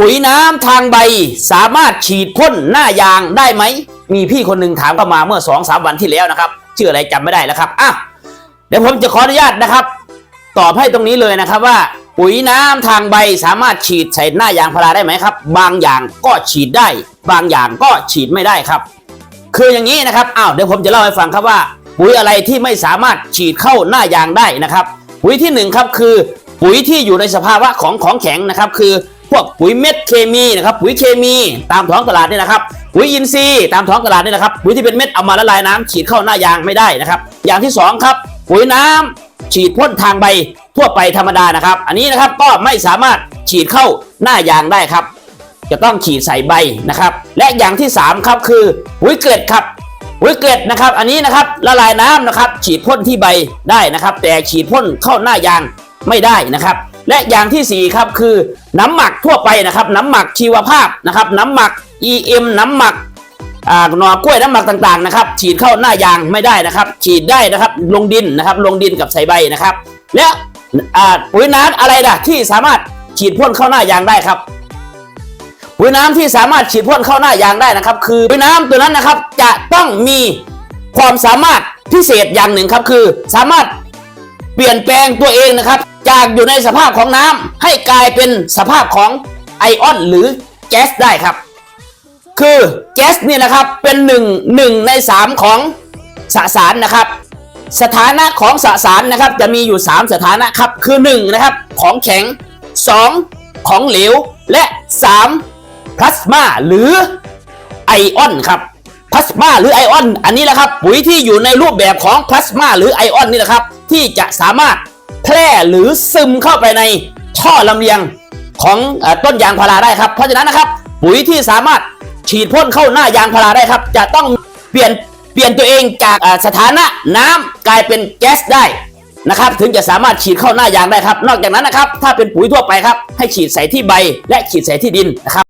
ปุ๋ยน้ำทางใบสามารถฉีดพ่นหน้ายางได้ไหม มีพี่คนหนึ่งถามเข้ามาเมื่อ2อสาวันที่แล้วนะครับชื่ออะไรจำไม่ได้แล้วครับอะเดี๋ยวผมจะขออนุญาตนะครับ ตอบให้ตรงนี้เลยนะครับว่า ปุ๋ยน้ำทางใบสามารถฉีดใส่หน้ายางพาราได้ไหมครับ บางอย่างก็ฉีดได้ บางอย่างก็ฉีดไม่ได้ครับ คืออย่างนี้นะครับอ้าวเดี๋ยวผมจะเล่าให้ฟังครับว่า ปุ๋ยอะไรที่ไม่สามารถฉีดเข้าหน้ายางได้นะครับ ปุ๋ยที่หนึ่งครับคือปุ๋ยที่อยู่ในสภาวะของของแข็งนะครับ คือ พวกปุ๋ยเม็ดเคมีนะครับปุ๋ยเคมีตามท้องตลาดนี่นะครับปุ๋ยอินทรีย์ตามท้องตลาดนี่นะครับปุ๋ยที่เป็นเม็ดเอามาละลายน้ำฉีดเข้าหน้ายางไม่ได้นะครับ อย่างที่สองครับ ปุ๋ยน้ำฉีดพ่นทางใบทั่วไปธรรมดานะครับ อันนี้นะครับก็ไม่สามารถฉีดเข้าหน้ายางได้ครับ จะต้องฉีดใส่ใบนะครับ และอย่างที่สามครับคือปุ๋ยเกล็ดครับปุ๋ยเกล็ดนะครับ อันนี้นะครับละลายน้ำนะครับ ฉีดพ่นที่ใบได้นะครับ แต่ฉีดพ่นเข้าหน้ายางไม่ได้นะครับ และอย่างที่สี่ครับคือน้ำหมักทั่วไปนะครับ น้ำหมักชีวภาพนะครับ น้ำหมัก EM น้ำหมักหน่อกล้วยน้ำหมักต่างๆนะครับ ฉีดเข้าหน้ายางไม่ได้นะครับ ฉีดได้นะครับลงดินนะครับ ลงดินกับใส่ใบนะครับ และปุ๋ยน้ำอะไรล่ะที่สามารถฉีดพ่นเข้าหน้ายางได้ครับปุ๋ยน้ำที่สามารถฉีดพ่นเข้าหน้ายางได้นะครับ คือปุ๋ยน้ำตัวนั้นนะครับ จะต้องมีความสามารถพิเศษอย่างหนึ่งครับ คือสามารถเปลี่ยนแปลงตัวเองนะครับ จากอยู่ในสภาพของน้ำให้กลายเป็นสภาพของไอออนหรือแก๊สได้ครับ คือแก๊สเนี่ยนะครับเป็นหนึ่งหนึ่งในสามของสสารนะครับ สถานะของสสารนะครับจะมีอยู่ 3 สถานะครับคือ1นะครับของแข็ง 2 ของเหลว และ3พลาสมาหรือไอออนครับพลาสมาหรือไอออน อันนี้แหละครับปุ๋ยที่อยู่ในรูปแบบของพลาสมาหรือไอออนนี่แหละครับที่จะสามารถ แพร่หรือซึมเข้าไปในท่อลำเลียงของอต้นยางพาราได้ครับ เพราะฉะนั้นนะครับ ปุ๋ยที่สามารถฉีดพ่นเข้าหน้ายางพาราได้ครับ จะต้องเปลี่ยนเปลี่ยนตัวเองจากสถานะน้ำกลายเป็นแก๊สได้นะครับ ถึงจะสามารถฉีดเข้าหน้ายางได้ครับ นอกจากนั้นนะครับ ถ้าเป็นปุ๋ยทั่วไปครับ ให้ฉีดใส่ที่ใบและฉีดใส่ที่ดินนะครับ